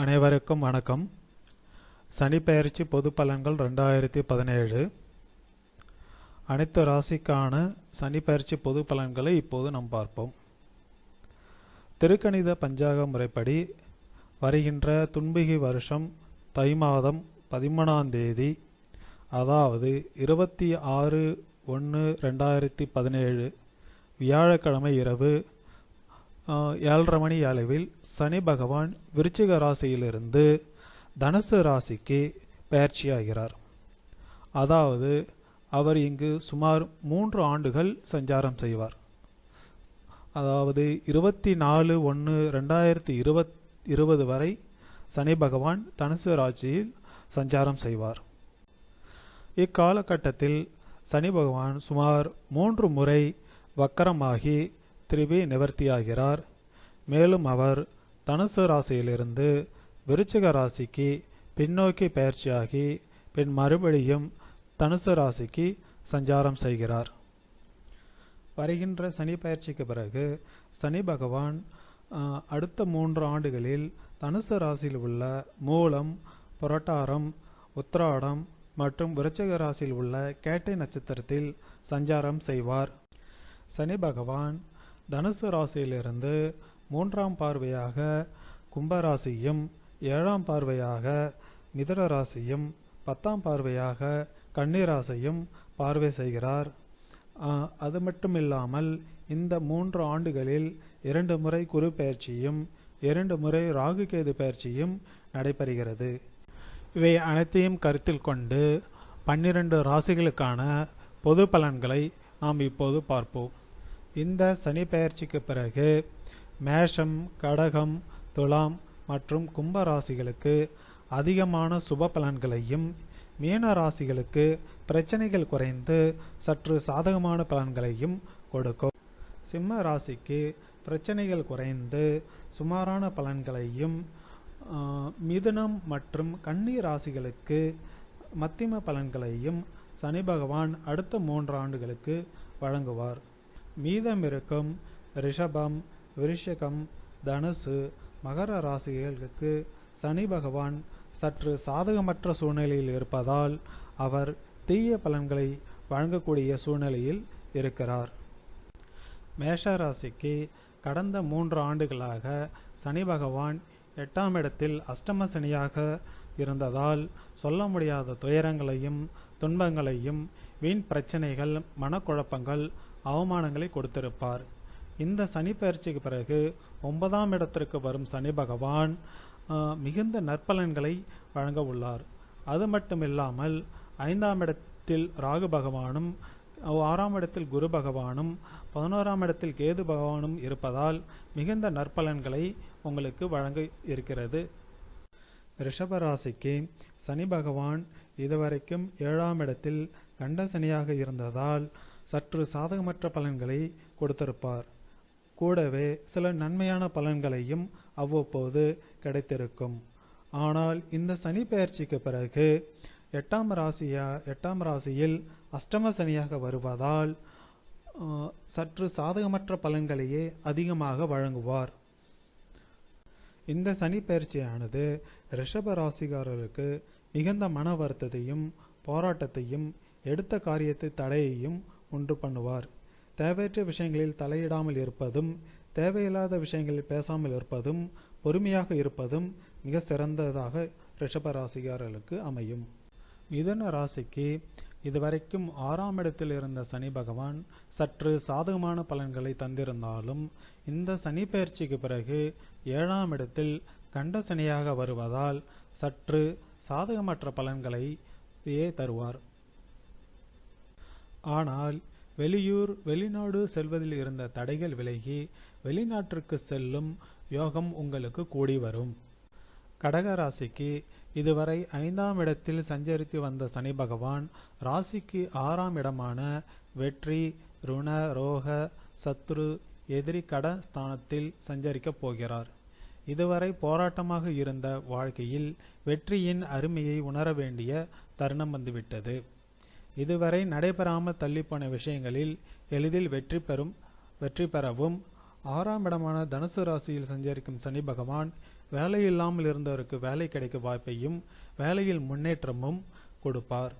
அனைவருக்கும் வணக்கம். சனிப்பெயர்ச்சி பொது பலன்கள் ரெண்டாயிரத்தி பதினேழு. அனைத்து ராசிக்கான சனிப்பெயர்ச்சி பொது பலன்களை இப்போது நாம் பார்ப்போம். திருக்கணித பஞ்சாக முறைப்படி வருகின்ற துன்பிகை வருஷம் தை மாதம் பதிமூணாம் தேதி அதாவது இருபத்தி ஆறு ஒன்று ரெண்டாயிரத்தி பதினேழு வியாழக்கிழமை இரவு ஏழரை மணி அளவில் சனி பகவான் விருச்சிக ராசியிலிருந்து தனுசு ராசிக்கு பெயர்ச்சியாகிறார் அதாவது அவர் இங்கு சுமார் மூன்று ஆண்டுகள் சஞ்சாரம் செய்வார். அதாவது இருபத்தி நாலு ஒன்று ரெண்டாயிரத்தி இருபத் இருபது வரை சனி பகவான் தனுசு ராசியில் சஞ்சாரம் செய்வார். இக்காலகட்டத்தில் சனி பகவான் சுமார் மூன்று முறை வக்கரமாகி திரும்பி நிவர்த்தியாகிறார். மேலும் அவர் தனுசு ராசியிலிருந்து விருச்சிக ராசிக்கு பின்னோக்கி பயிற்சியாகி பின் மறுபடியும் தனுசு ராசிக்கு சஞ்சாரம் செய்கிறார். வருகின்ற சனி பயிற்சிக்கு பிறகு சனி பகவான் அடுத்த மூன்று ஆண்டுகளில் தனுசு ராசியில் உள்ள மூலம் புரட்டாரம் உத்திராடம் மற்றும் விருச்சிக ராசியில் உள்ள கேட்டை நட்சத்திரத்தில் சஞ்சாரம் செய்வார். சனி பகவான் தனுசு ராசியிலிருந்து மூன்றாம் பார்வையாக கும்பராசியும் ஏழாம் பார்வையாக மிதுன ராசியும் பத்தாம் பார்வையாக கன்னிராசியும் பார்வை செய்கிறார். அது அது மட்டுமில்லாமல் இந்த மூன்று ஆண்டுகளில் இரண்டு முறை குரு பயிற்சியும் இரண்டு முறை ராகு கேது பயிற்சியும் நடைபெறுகிறது. இவை அனைத்தையும் கருத்தில் கொண்டு பன்னிரண்டு ராசிகளுக்கான பொது பலன்களை நாம் இப்போது பார்ப்போம். இந்த சனி பெயர்ச்சிக்கு பிறகு மேஷம் கடகம் துலாம் மற்றும் கும்ப ராசிகளுக்கு அதிகமான சுப பலன்களையும் மீன ராசிகளுக்கு பிரச்சனைகள் குறைந்து சற்று சாதகமான பலன்களையும் கொடுக்கும். சிம்ம ராசிக்கு பிரச்சனைகள் குறைந்து சுமாரான பலன்களையும் மிதுனம் மற்றும் கன்னி ராசிகளுக்கு மத்திம பலன்களையும் சனி பகவான் அடுத்த மூன்று ஆண்டுகளுக்கு வழங்குவார். மீதம் இருக்கும் ரிஷபம் விருஷகம் தனுசு மகர ராசிகளுக்கு சனி பகவான் சற்று சாதகமற்ற சூழ்நிலையில் இருப்பதால் அவர் தீய பலன்களை வழங்கக்கூடிய சூழ்நிலையில் இருக்கிறார். மேஷ ராசிக்கு கடந்த மூன்று ஆண்டுகளாக சனி பகவான் எட்டாம் இடத்தில் அஷ்டம சனியாக இருந்ததால் சொல்ல முடியாத துயரங்களையும் துன்பங்களையும் வீண் பிரச்சனைகள் மனக்குழப்பங்கள் அவமானங்களை கொடுத்திருப்பார். இந்த சனி பயிற்சிக்கு பிறகு ஒன்பதாம் இடத்திற்கு வரும் சனி பகவான் மிகுந்த நற்பலன்களை வழங்க உள்ளார். அது மட்டுமில்லாமல் ஐந்தாம் இடத்தில் ராகு பகவானும் ஆறாம் இடத்தில் குரு பகவானும் பதினோராம் இடத்தில் கேது பகவானும் இருப்பதால் மிகுந்த நற்பலன்களை உங்களுக்கு வழங்க இருக்கிறது. ரிஷபராசிக்கு சனி பகவான் இதுவரைக்கும் ஏழாம் இடத்தில் கண்ட சனியாக இருந்ததால் சற்று சாதகமற்ற பலன்களை கொடுத்திருப்பார். கூடவே சில நன்மையான பலன்களையும் அவ்வப்போது கிடைத்திருக்கும். ஆனால் இந்த சனி பெயர்ச்சிக்கு பிறகு எட்டாம் ராசியா எட்டாம் ராசியில் அஷ்டம சனியாக வருவதால் சற்று சாதகமற்ற பலன்களையே அதிகமாக வழங்குவார். இந்த சனி பயிற்சியானது ரிஷப ராசிகாரருக்கு மிகுந்த மன வருத்தத்தையும் போராட்டத்தையும் எடுத்த காரியத்தை தடையையும் உண்டு பண்ணுவார். தேவையற்ற விஷயங்களில் தலையிடாமல் இருப்பதும் தேவையில்லாத விஷயங்களில் பேசாமல் இருப்பதும் பொறுமையாக இருப்பதும் மிக சிறந்ததாக ரிஷப ராசிகாரர்களுக்கு அமையும். மிதன ராசிக்கு இதுவரைக்கும் ஆறாம் இடத்தில் இருந்த சனி பகவான் சற்று சாதகமான பலன்களை தந்திருந்தாலும் இந்த சனி பயிற்சிக்கு பிறகு ஏழாம் இடத்தில் கண்ட சனியாக வருவதால் சற்று சாதகமற்ற பலன்களையே தருவார். ஆனால் வெளியூர் வெளிநாடு செல்வதில் இருந்த தடைகள் விலகி வெளிநாட்டிற்கு செல்லும் யோகம் உங்களுக்கு கூடி வரும். கடக ராசிக்கு இதுவரை ஐந்தாம் இடத்தில் சஞ்சரித்து வந்த சனி பகவான் ராசிக்கு ஆறாம் இடமான வெற்றி ருண ரோக சத்ரு எதிரி கட ஸ்தானத்தில் சஞ்சரிக்கப் போகிறார். இதுவரை போராட்டமாக இருந்த வாழ்க்கையில் வெற்றியின் அருமையை உணர வேண்டிய தருணம் வந்துவிட்டது. இதுவரை நடைபெறாமல் தள்ளிப்போன விஷயங்களில் எளிதில் வெற்றி பெறும் வெற்றி பெறவும். ஆறாம் இடமான தனுசு ராசியில் சஞ்சரிக்கும் சனி பகவான் வேலையில்லாமல் இருந்தவருக்கு வேலை கிடைக்க வாய்ப்பையும் வேலையில் முன்னேற்றமும் கொடுப்பார்.